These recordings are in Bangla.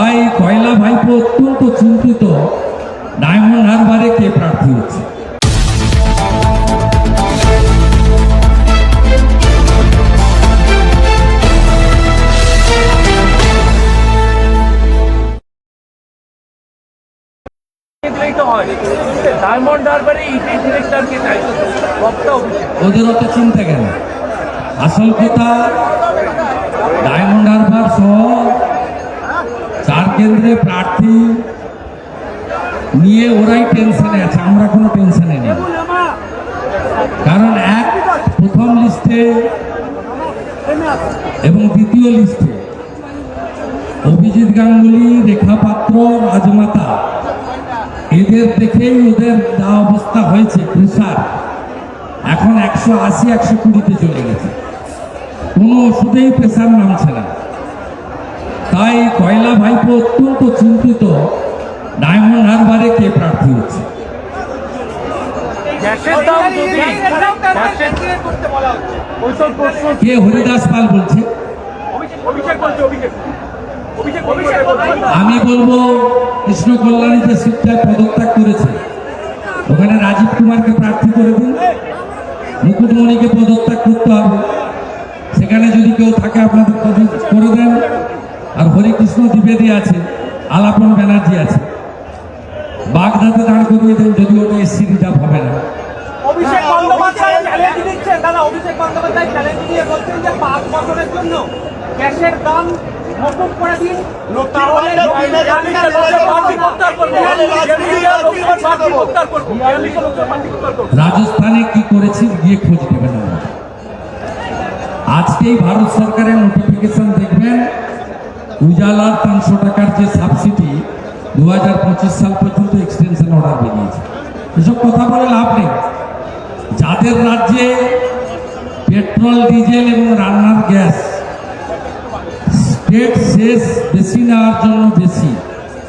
তাই কয়লা ভাইপো অত্যন্ত চিন্তিত। ডায়মন্ড হারবারে কে প্রার্থী হচ্ছে? ডায়মন্ড হারবারে ইটি ডিরেক্টরকে চাইছে বক্তা ওদের অত চিন্তা কেন? আসল কথা ডায়মন্ড হারবার সহ কেন্দ্রে প্রার্থী নিয়ে ওরাই টেনশনে আছে, আমরা কোনো টেনশনে নেই। কারণ এক, প্রথম লিস্টে এবং দ্বিতীয় লিস্টে অভিজিৎ গাঙ্গুলি, রেখা পাত্র, রাজমাতা। এদের দেখেই ওদের যা অবস্থা হয়েছে প্রেশার এখন একশো আশি, একশো কুড়িতে চলে গেছে। কোনো ওষুধেই প্রেশার নামছে না। তাই কয়লা ভাইপো অত্যন্ত চিন্তিত। ডায়মন্ড হারবারে কে প্রার্থী হচ্ছে? কে হরিদাস পাল বলছে? অভিষেক বলছে অভিষেক। অভিষেক অভিষেক আমি বলব কৃষ্ণ কল্যাণী যে সিটটায় পদত্যাগ করেছে। ওখানে রাজীব কুমারকে প্রার্থী করে দিন। মুকুটমণিকে পদত্যাগ করতে হবে। সেখানে যদি কেউ থাকে আপনাদের করে দেন। আর হরিকৃষ্ণ দ্বিবেদী আছে আলাপন ব্যানার্জি আছে। বাগদাতে দাঁড় করিয়ে দেন যদি ওটা এসসি রিজার্ভ হবে না। অভিষেক বন্দ্যোপাধ্যায় চ্যালেঞ্জ দিচ্ছেন দাদা অভিষেক বন্দ্যোপাধ্যায় চ্যালেঞ্জ দিয়ে বলছেন যে পাঁচ বছরের জন্য গ্যাসের দাম মকুব করে দিন। তাহলে বিয়াল্লিশটা লোকের পার্টি প্রত্যাহার করব বিয়াল্লিশটা লোকের পার্টি প্রত্যাহার করব বিয়াল্লিশটা লোকের পার্টি প্রত্যাহার করব রাজস্থানে কি করেছি গিয়ে খোঁজ নেবেন আজকেই ভারত সরকারের নোটিফিকেশন দেখবেন। উজালার তিনশো টাকার যে সাবসিডি দু হাজার পঁচিশ সাল পর্যন্ত এক্সটেনশন অর্ডার বেরিয়েছে। এসব কথা বলে লাভ নেই। যাদের রাজ্যে পেট্রোল ডিজেল এবং রান্নার গ্যাস স্টেট শেষ বেশি নেওয়ার জন্য বেশি,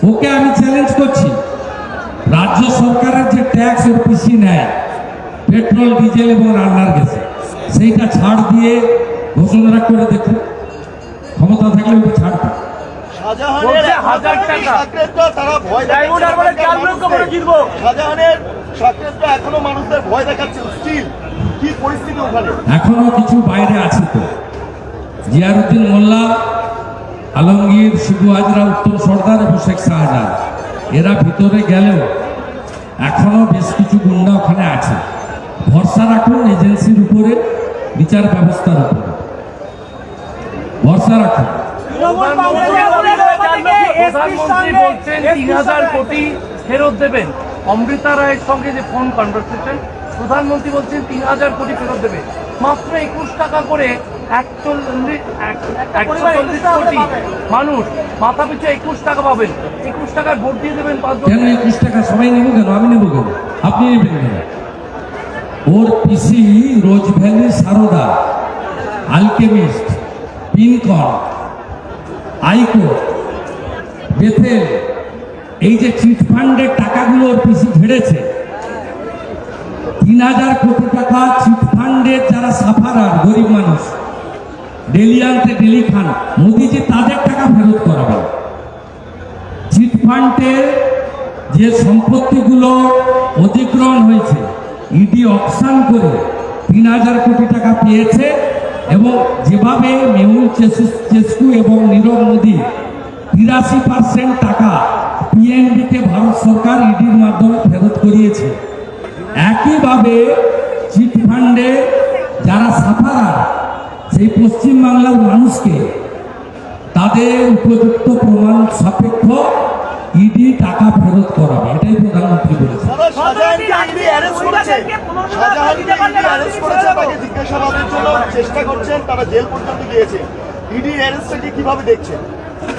ওকে আমি চ্যালেঞ্জ করছি। রাজ্য সরকারের যে ট্যাক্স ওর পিসি নেয় পেট্রোল ডিজেল এবং রান্নার গ্যাসে সেইটা ছাড় দিয়ে ঘোষণা করে দেখুন। ক্ষমতা থাকলে সাকরেতরা এখনও মানুষদের ভয় দেখাচ্ছে। স্টিল কি পরিস্থিতি ওখানে? এখনও কিছু বাইরে আছে তো। জিয়ারুদ্দিন মোল্লা আলমগীর শিবু হাজরা উত্তম সর্দার এবং শেখ শাহজাহান। এরা ভিতরে গেলেও এখনও বেশ কিছু গুন্ডা ওখানে আছে। ভরসা রাখুন এজেন্সির উপরে বিচার ব্যবস্থার উপরে। ভরসা রাখুন। প্রধানমন্ত্রী বলছেন তিন হাজার কোটি ফেরত দেবেন। অমৃতা রায়ের সঙ্গে যে ফোন কনভারসেশন প্রধানমন্ত্রী বলছেন তিন হাজার কোটি ফেরত দেবে। মাত্র একুশ টাকা করে একচল্লিশ একশো চল্লিশ কোটি মানুষ মাথা পিছু একুশ টাকা পাবেন। একুশ টাকায় ভোট দিয়ে দেবেন কেন একুশ টাকা সবাই নেব কেন? আমি নেব কেন? আপনি নেবেন কেন? ওর পিসি Rose Valley Saradha Alchemist. Pincon আইকো, Bethell, এই যে চিটফান্ডের টাকাগুলো ওর পিসি ঝেড়েছে তিন হাজার কোটি টাকা চিটফান্ডের যারা সাফারার, গরিব মানুষ, ডেলি আনতে ডেলি খান, মোদিজি তাদের টাকা ফেরত করাবেন। চিটফান্ডের যে সম্পত্তিগুলো অধিগ্রহণ হয়েছে, ইডি অকশন করে তিন হাজার কোটি টাকা পেয়েছে এবং যেভাবে মেহুল চেসু- চেস্কু এবং নীরব মোদী তিরাশি পার্সেন্ট টাকা পিএনবিকে ভারত সরকার ইডির মাধ্যমে ফেরত করিয়েছে। একইভাবে চিটফান্ডে যারা সাফারার, সেই পশ্চিমবাংলার মানুষকে তাদের উপযুক্ত প্রমাণ সাপেক্ষ ইডি টাকা ফেরত করাবে এটাই প্রধানমন্ত্রী বলেছে ইডি অ্যারেস্ট করেছে। শাহজাহানকে ইডি অ্যারেস্ট করেছে তাকে জিজ্ঞাসাবাদের জন্য চেষ্টা করছেন তারা জেল পর্যন্ত গিয়েছে। ইডি অ্যারেস্টটাকে কীভাবে দেখছেন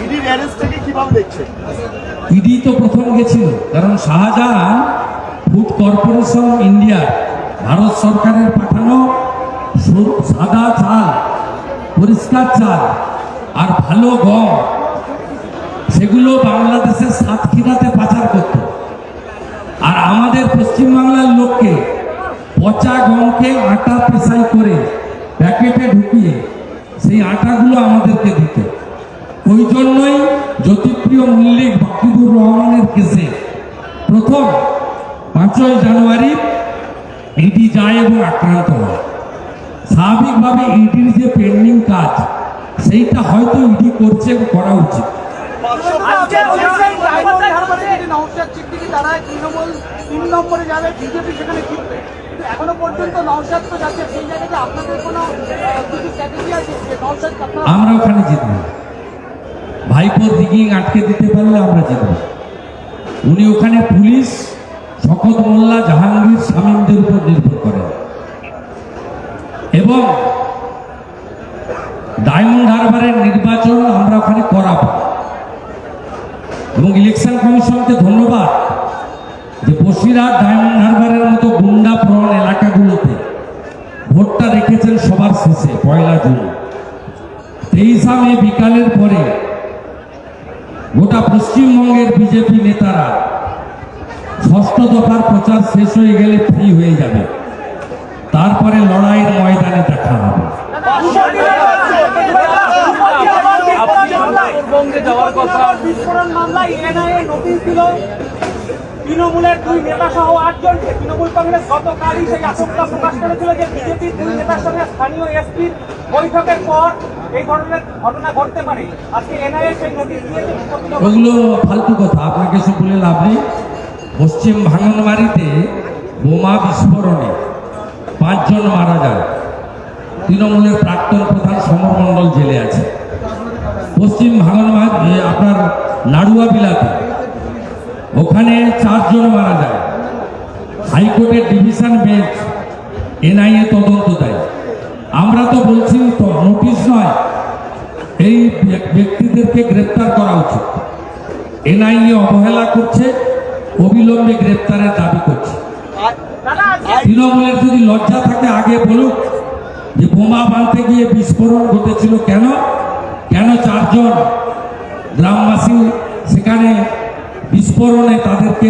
ইডির অ্যারেস্টটাকে কীভাবে দেখছেন ইডি তো প্রথম গেছিল কারণ Shahjahan food corporation India Bharat সরকারের পাঠানো সাদা চাল পরিষ্কার চাল আর ভালো গম। সেগুলো বাংলাদেশের সাতক্ষীরাতে পাচার করত। আর আমাদের পশ্চিমবাংলার লোককে পচা গমকে আটা পেশাই করে প্যাকেটে ঢুকিয়ে সেই আটাগুলো আমাদেরকে দিত। ওই জন্যই জ্যোতিপ্রিয় মল্লিক বাকিবুর রহমানের কেসে প্রথম পাঁচই জানুয়ারি ইডি যায় এবং আক্রান্ত হয়। স্বাভাবিকভাবে ইডির যে পেন্ডিং কাজ, সেইটা হয়তো ইডি করছে করা উচিত। তারা তৃণমূল তিন নম্বরে যাবে বিজেপি সেখানে জিতবে। এখনও পর্যন্ত নওশাদ তো যাচ্ছে সেই জায়গাতে আপনাদের কোনো কিছু স্ট্র্যাটেজি আছে যে নওশাদ আমরা ওখানে জিতব। ভাইপোর রিগিং আটকে দিতে পারলে আমরা জিতব। উনি ওখানে পুলিশ শকত মোল্লা জাহাঙ্গীর শামীমদের উপর নির্ভর করেন। এবং ডায়মন্ড হারবারের নির্বাচন আমরা ওখানে করাবো। এবং ইলেকশন কমিশনকে ধন্যবাদ যে বসিরহাট ডায়মন্ড হারবারের মতো গুন্ডা প্রবণ এলাকাগুলোতে ভোটটা রেখেছেন সবার শেষে, পয়লা জুন। তেইশা মে বিকালের পরে গোটা পশ্চিমবঙ্গের বিজেপি নেতারা ষষ্ঠ দফার প্রচার শেষ হয়ে গেলে ফ্রি হয়ে যাবে। তারপরে লড়াইয়ের ময়দানে দেখা হবে। বিস্ফোরণ মামলায় এনআইএ নোটিশ দিল। তৃণমূলের দুই নেতা সহ আটজনকে তৃণমূল কংগ্রেস গতকালই সেই আশঙ্কা প্রকাশ করেছিল যে বিজেপির দুই নেতার সঙ্গে স্থানীয় এসপির বৈঠকের পর এই ধরনের ঘটনা ঘটতে পারে। আজকে এনআইএ সেই নোটিশ দিয়েছে ওগুলো ফালতু কথা আপনাকে সব বলে লাভ নেই। পশ্চিম ভাঙনবাড়িতে বোমা বিস্ফোরণে পাঁচজন মারা যায় তৃণমূলের প্রাক্তন প্রধান সমর মণ্ডল জেলে আছে। পশ্চিম ভাঙনবাড়ি এ, আপনার নাড়ুয়া বিলাতে। ওখানে চারজন মারা যায়। হাইকোর্টের ডিভিশন বেঞ্চ এনআইএ তদন্ত দেয়। আমরা তো বলছি নোটিশ নয় এই ব্যক্তিদেরকে গ্রেপ্তার করা উচিত। এনআইএ অবহেলা করছে অবিলম্বে গ্রেপ্তারের দাবি করছে। তৃণমূলের যদি লজ্জা থাকে আগে বলুক যে বোমা বাঁধতে গিয়ে বিস্ফোরণ ঘটেছিল কেন? কেন চারজন গ্রামবাসী সেখানে বিস্ফোরণে তাদেরকে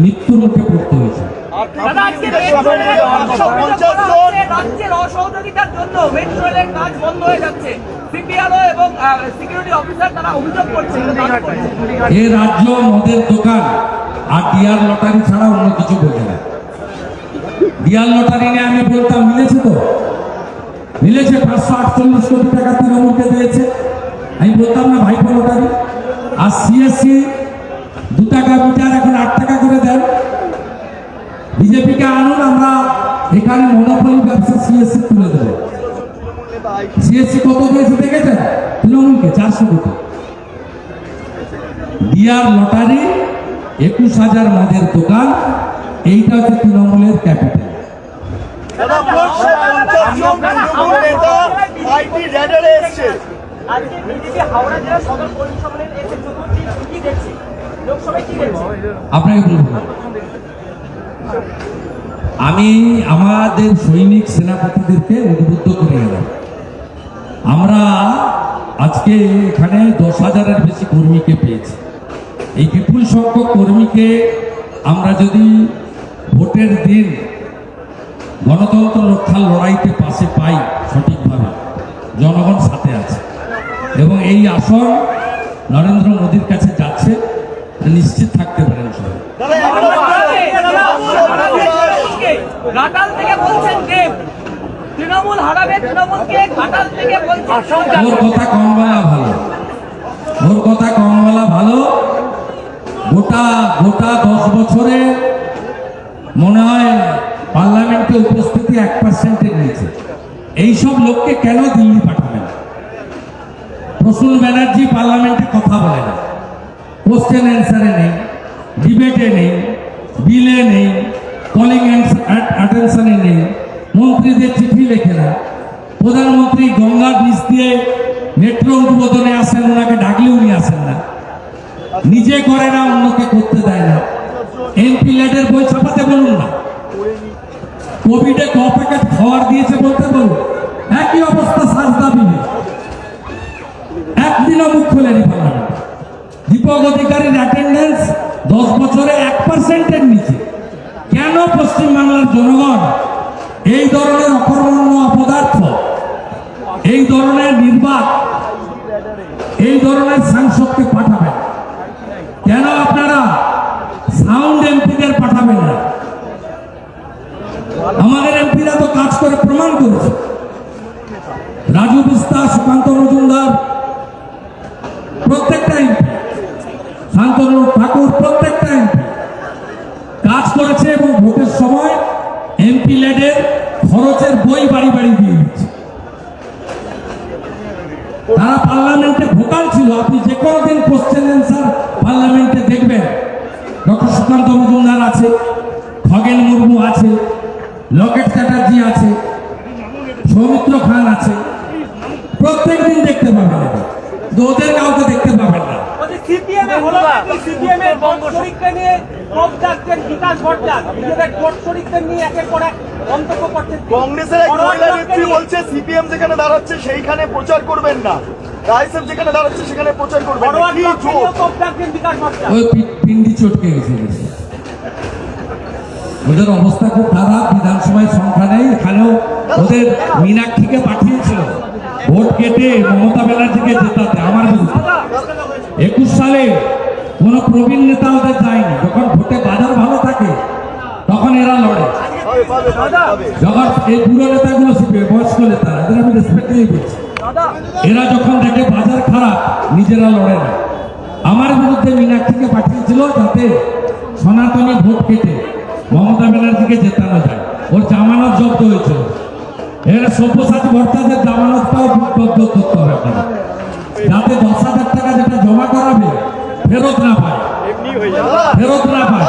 মৃত্যুর মুখে পড়তে হয়েছে? রাজ্যের অসহযোগিতার জন্য মেট্রো রেলের কাজ বন্ধ হয়ে যাচ্ছে। সিপিআরও এবং সিকিউরিটি অফিসার তারা অভিযোগ করছে এ রাজ্য মদের দোকান আর ডিয়ার লটারি ছাড়া অন্য কিছু বোঝে না। ডিয়ার লটারি নিয়ে আমি বলতাম মিলেছে তো? মিলেছে পাঁচশো আটচল্লিশ কোটি টাকা তৃণমূলকে দিয়েছে। আমি বলতাম না ভাইপো লটারি আর সিএসসি দু টাকা মিটার এখন আট টাকা করে দেন। বিজেপিকে আনুন, আমরা এখানে মনোপলি ব্যবসা সিএসসি তুলে দেবো। সিএসসি কত দিয়েছে দেখেছেন? তৃণমূলকে চারশো কোটি। ডিয়ার লটারি, একুশ হাজার মদের দোকান, এইটা হচ্ছে তৃণমূলের ক্যাপিটাল। নেতা আইটি র্যাডারে এসছে। আজকে বিজেপি হাওড়া জেলা সদর কর্মী এসে চতুর্থী কি দেখছে? লোকসভায় কি দেখছে? আপনাকে বলব। আমি আমাদের সৈনিক সেনাপতিদেরকে উদ্বুদ্ধ করে গেলাম আমরা আজকে এখানে দশ হাজারের বেশি কর্মীকে পেয়েছি। এই বিপুল সংখ্যক কর্মীকে আমরা যদি ভোটের দিন গণতন্ত্র রক্ষার লড়াইতে পাশে পাই সঠিকভাবে। জনগণ সাথে আছে। এবং এই আসন নরেন্দ্র মোদীর কাছে যাচ্ছে নিশ্চিত থাকতে পারেন সবাই। ঘাটাল থেকে বলছেন দেব তৃণমূল হারাবে তৃণমূলকে ঘাটাল থেকে ওর কথা কম বলা ভালো। ওর কথা কম বলা ভালো। গোটা গোটা দশ বছরে মনে হয় পার্লামেন্টে উপস্থিতি এক পার্সেন্টের নিচে। এইসব লোককে কেন দিল্লি পাঠাবেন? প্রসূন ব্যানার্জি পার্লামেন্টে কথা বলে না। কোশ্চেন অ্যান্সারে নেই ডিবেটে নেই বিলে নেই কলিং অ্যাটেনশনে নেই, মন্ত্রীদের চিঠি লেখে না। প্রধানমন্ত্রী গঙ্গা ব্রিজ দিয়ে মেট্রো উদ্বোধনে আসেন, ওনাকে ডাকলে উনি আসেন না। নিজে করে না, অন্যকে করতে দেয় না। এমপি লেডের বই ছাপাতে বলুন না কোভিডে ক প্যাকেট খাওয়ার দিয়েছে বলতে বলুন একই অবস্থা সাজদা বিলে একদিনও মুখ খোলেনি পার্লামেন্ট দীপক অধিকারীর অ্যাটেন্ডেন্স দশ বছরে এক পার্সেন্টের নিচে কেন পশ্চিমবাংলার জনগণ এই ধরনের অকর্মণ্য অপদার্থ, এই ধরনের নির্বাক, এই ধরনের সাংসদকে পাঠাবেন? কেন আপনারা সাউন্ড এমপিদের পাঠাবেন না? আমাদের এমপিরা তো কাজ করে প্রমাণ করেছে। রাজু বিস্তা, সুকান্ত মজুমদার, প্রত্যেকটা এমপি শান্তনু ঠাকুর প্রত্যেকটা এমপি কাজ করেছে এবং ভোটের সময় এমপি লেডের খরচের দিচ্ছে তারা পার্লামেন্টে ভোকাল ছিল, আপনি যে কোনো দিন কোশ্চেন অ্যান্সার পার্লামেন্টে দেখবেন। ডক্টর সুকান্ত মজুমদার আছে, খগেন মুর্মু আছে, লকেট চ্যাটার্জি আছে, সৌমিত্র খান আছে। প্রত্যেক দিন দেখতে পাবেন। ওদের কাউকে দেখতে নিয়ে ক্ষোভ বিকাশ ভট্টাচ নিজেদের শরিকদের নিয়ে একের পর এক মন্তব্য করছেন। কংগ্রেসের এক মহিলা নেত্রী বলছে সিপিএম যেখানে দাঁড়াচ্ছে সেইখানে প্রচার করবেন না। রাইসেফ যেখানে দাঁড়াচ্ছে সেখানে প্রচার করবেন না। কি ওই পিন্ডি চটকে গেছে ওদের অবস্থা খুব খারাপ। বিধানসভায় সংখ্যা নেই। এখানেও ওদের মীনাক্ষীকে পাঠিয়েছিল এরা যখন দেখে বাজার খারাপ নিজেরা লড়ে না আমার বিরুদ্ধে মীনাক্ষীকে পাঠিয়েছিল যাতে সনাতনী ভোট কেটে মমতা ব্যানার্জিকে জেতানো যায় ওর জামানত জব্দ হয়েছিল এর সব্যসাচী ভট্টাচার্যের জামানতটাও জব্দ করতে হবে আপনারা যাতে দশ হাজার টাকা যেটা জমা করাবে ফেরত না পায় ফেরত না পায়